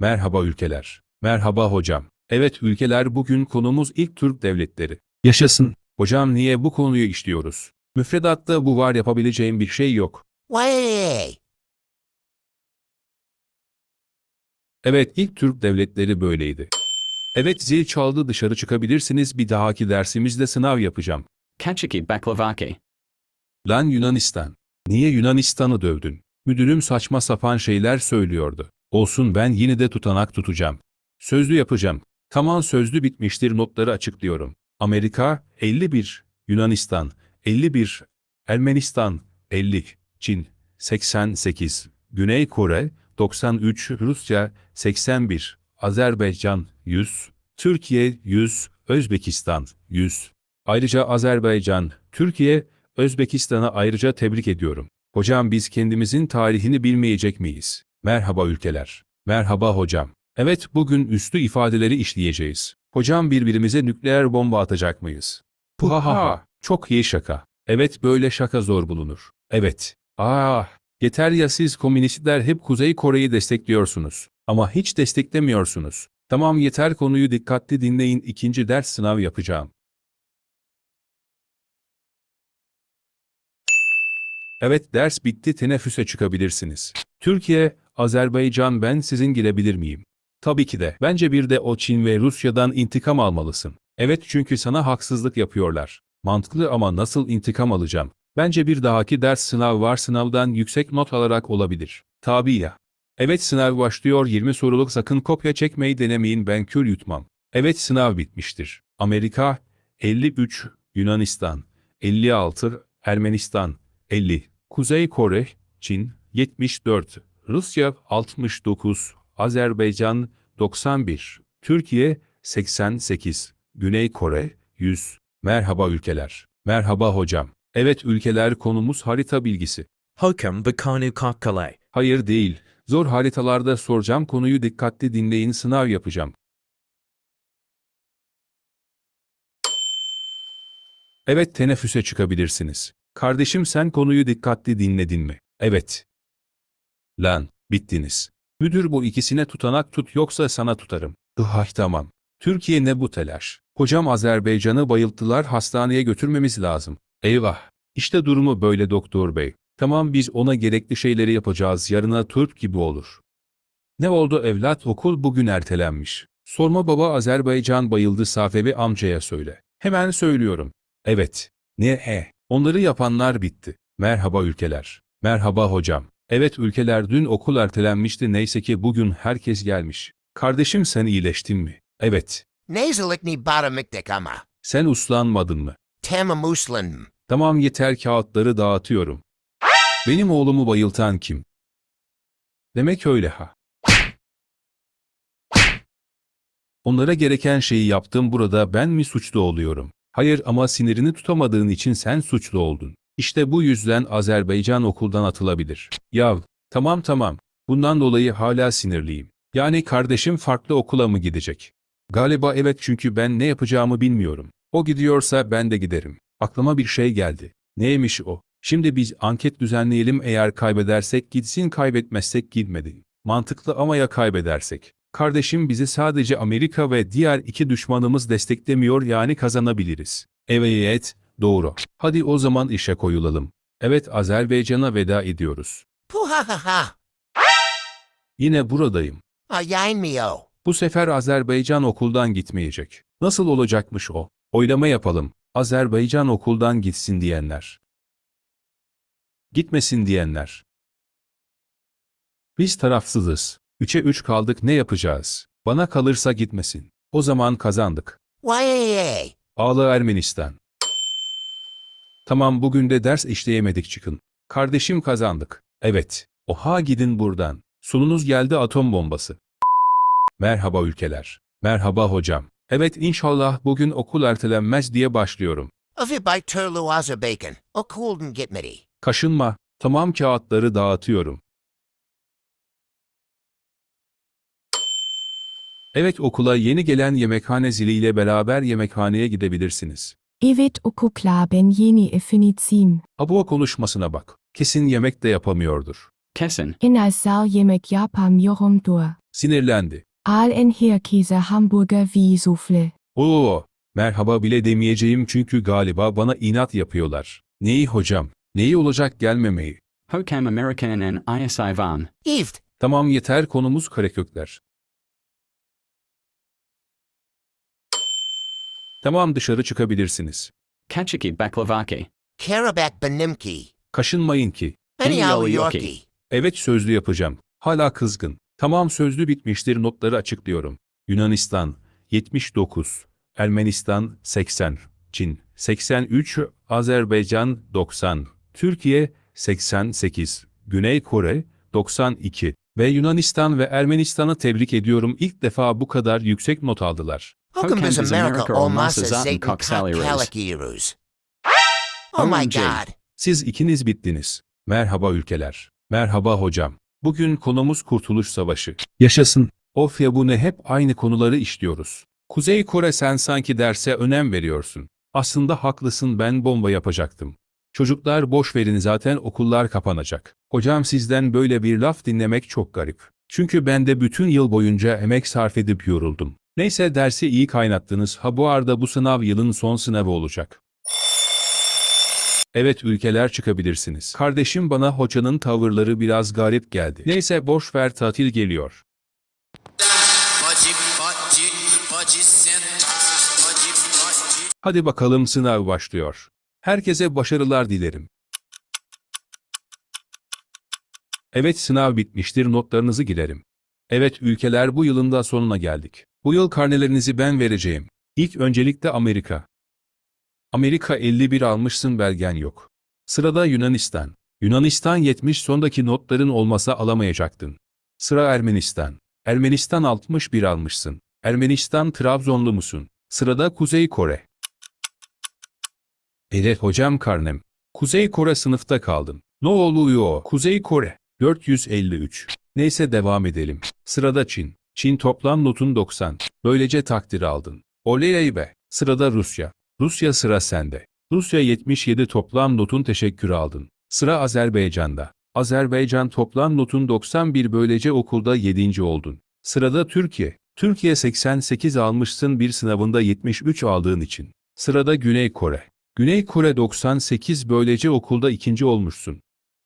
Merhaba ülkeler. Merhaba hocam. Evet ülkeler bugün konumuz ilk Türk devletleri. Yaşasın. Hocam niye bu konuyu işliyoruz? Müfredatta bu var yapabileceğim bir şey yok. Way! Evet ilk Türk devletleri böyleydi. Evet zil çaldı dışarı çıkabilirsiniz bir dahaki dersimizde sınav yapacağım. Kachiki baklavaki. Lan Yunanistan. Niye Yunanistan'ı dövdün? Müdürüm saçma sapan şeyler söylüyordu. Olsun ben yine de tutanak tutacağım. Sözlü yapacağım. Tamam sözlü bitmiştir notları açıklıyorum. Amerika 51, Yunanistan 51, Ermenistan 50, Çin 88, Güney Kore 93, Rusya 81, Azerbaycan 100, Türkiye 100, Özbekistan 100. Ayrıca Azerbaycan, Türkiye, Özbekistan'a ayrıca tebrik ediyorum. Hocam biz kendimizin tarihini bilmeyecek miyiz? Merhaba ülkeler. Merhaba hocam. Evet bugün üstü ifadeleri işleyeceğiz. Hocam birbirimize nükleer bomba atacak mıyız? Puhaha. Çok iyi şaka. Evet böyle şaka zor bulunur. Evet. Ah. Yeter ya siz komünistler hep Kuzey Kore'yi destekliyorsunuz. Ama hiç desteklemiyorsunuz. Tamam yeter konuyu dikkatli dinleyin ikinci ders sınav yapacağım. Evet ders bitti teneffüse çıkabilirsiniz. Türkiye, Azerbaycan ben sizin girebilir miyim? Tabii ki de. Bence bir de o Çin ve Rusya'dan intikam almalısın. Evet çünkü sana haksızlık yapıyorlar. Mantıklı ama nasıl intikam alacağım? Bence bir dahaki ders sınav var sınavdan yüksek not alarak olabilir. Tabii ya. Evet sınav başlıyor 20 soruluk sakın kopya çekmeyi denemeyin ben kür yutmam. Evet sınav bitmiştir. Amerika 53, Yunanistan 56, Ermenistan 50, Kuzey Kore, Çin 74, Rusya 69, Azerbaycan 91, Türkiye 88, Güney Kore 100. Merhaba ülkeler. Merhaba hocam. Evet ülkeler konumuz harita bilgisi. Hokum Bakanu Kakale. Hayır değil. Zor haritalarda soracağım konuyu dikkatli dinleyin sınav yapacağım. Evet teneffüse çıkabilirsiniz. Kardeşim sen konuyu dikkatli dinledin mi? Evet. Lan, bittiniz. Müdür bu ikisine tutanak tut yoksa sana tutarım. Ih tamam. Türkiye ne bu telaş? Hocam Azerbaycan'ı bayılttılar hastaneye götürmemiz lazım. Eyvah. İşte durumu böyle doktor bey. Tamam biz ona gerekli şeyleri yapacağız yarına turp gibi olur. Ne oldu evlat okul bugün ertelenmiş. Sorma baba Azerbaycan bayıldı Safevi amcaya söyle. Hemen söylüyorum. Evet. Ne he? Onları yapanlar bitti. Merhaba ülkeler. Merhaba hocam. Evet ülkeler dün okul ertelenmişti neyse ki bugün herkes gelmiş. Kardeşim sen iyileştin mi? Evet. Nasalikni batamiktik ama. Sen uslanmadın mı? Tamamuslan. Tamam yeter kağıtları dağıtıyorum. Benim oğlumu bayıltan kim? Demek öyle ha. Onlara gereken şeyi yaptım burada ben mi suçlu oluyorum? Hayır ama sinirini tutamadığın için sen suçlu oldun. İşte bu yüzden Azerbaycan okuldan atılabilir. Yav, tamam tamam. Bundan dolayı hala sinirliyim. Yani kardeşim farklı okula mı gidecek? Galiba evet çünkü ben ne yapacağımı bilmiyorum. O gidiyorsa ben de giderim. Aklıma bir şey geldi. Neymiş o? Şimdi biz anket düzenleyelim eğer kaybedersek gitsin kaybetmezsek gitmedin. Mantıklı ama ya kaybedersek? Kardeşim bizi sadece Amerika ve diğer iki düşmanımız desteklemiyor yani kazanabiliriz. Evet, doğru. Hadi o zaman işe koyulalım. Evet Azerbaycan'a veda ediyoruz. Puhahaha. Yine buradayım. Ayain mi o. Bu sefer Azerbaycan okuldan gitmeyecek. Nasıl olacakmış o? Oylama yapalım. Azerbaycan okuldan gitsin diyenler. Gitmesin diyenler. Biz tarafsızız. Üçe üç kaldık ne yapacağız? Bana kalırsa gitmesin. O zaman kazandık. Way! Ağla Ermenistan. Tamam bugün de ders işleyemedik çıkın. Kardeşim kazandık. Evet. Oha gidin buradan. Sununuz geldi atom bombası. Merhaba ülkeler. Merhaba hocam. Evet inşallah bugün okul ertelenmez diye başlıyorum. Of by Turlu Azerbaijan. O coolden gitmedi. Kaşınma. Tamam kağıtları dağıtıyorum. Evet okula yeni gelen yemekhane ziliyle beraber yemekhaneye gidebilirsiniz. Evet okukla ben yeni efendim. Abua konuşmasına bak. Kesin yemek de yapamıyordur. Kesin. En asal yemek yapamıyorum dur. Sinirlendi. Aal en Hirkäse Hamburger Wiesufle. Oo, merhaba bile demeyeceğim çünkü galiba bana inat yapıyorlar. Neyi hocam? Neyi olacak gelmemeyi? Hokam American and IS Ivan. Eved. Tamam yeter konumuz karekökler. Tamam dışarı çıkabilirsiniz. Kachiki Baklavaki. Karabak Benimki. Kaşınmayın ki. Anyhow Yorkie. Yorkie. Evet sözlü yapacağım. Hala kızgın. Tamam sözlü bitmiştir notları açıklıyorum. Yunanistan 79, Ermenistan 80, Çin 83, Azerbaycan 90, Türkiye 88, Güney Kore 92 ve Yunanistan ve Ermenistan'ı tebrik ediyorum ilk defa bu kadar yüksek not aldılar. America America olmazsa zaten? Kakalakiros? Oh my god. Siz ikiniz bittiniz. Merhaba ülkeler. Merhaba hocam. Bugün konumuz Kurtuluş Savaşı. Yaşasın. Of ya bu ne hep aynı konuları işliyoruz. Kuzey Kore sen sanki derse önem veriyorsun. Aslında haklısın ben bomba yapacaktım. Çocuklar boş verin zaten okullar kapanacak. Hocam sizden böyle bir laf dinlemek çok garip. Çünkü ben de bütün yıl boyunca emek sarf edip yoruldum. Neyse dersi iyi kaynattınız. Ha bu arada bu sınav yılın son sınavı olacak. Evet ülkeler çıkabilirsiniz. Kardeşim bana hocanın tavırları biraz garip geldi. Neyse boş ver tatil geliyor. Hadi bakalım sınav başlıyor. Herkese başarılar dilerim. Evet sınav bitmiştir notlarınızı girerim. Evet ülkeler bu yılın da sonuna geldik. Bu yıl karnelerinizi ben vereceğim. İlk öncelikle Amerika. Amerika 51 almışsın belgen yok. Sırada Yunanistan. Yunanistan 70 sondaki notların olmasa alamayacaktın. Sıra Ermenistan. Ermenistan 61 almışsın. Ermenistan Trabzonlu musun? Sırada Kuzey Kore. Evet hocam karnem. Kuzey Kore sınıfta kaldım. Ne oluyor? Kuzey Kore. 453. Neyse devam edelim. Sırada Çin. Çin toplam notun 90. Böylece takdir aldın. Oley be. Sırada Rusya. Rusya sıra sende. Rusya 77 toplam notun teşekkür aldın. Sıra Azerbaycan'da. Azerbaycan toplam notun 91 böylece okulda 7. oldun. Sırada Türkiye. Türkiye 88 almışsın bir sınavında 73 aldığın için. Sırada Güney Kore. Güney Kore 98 böylece okulda ikinci olmuşsun.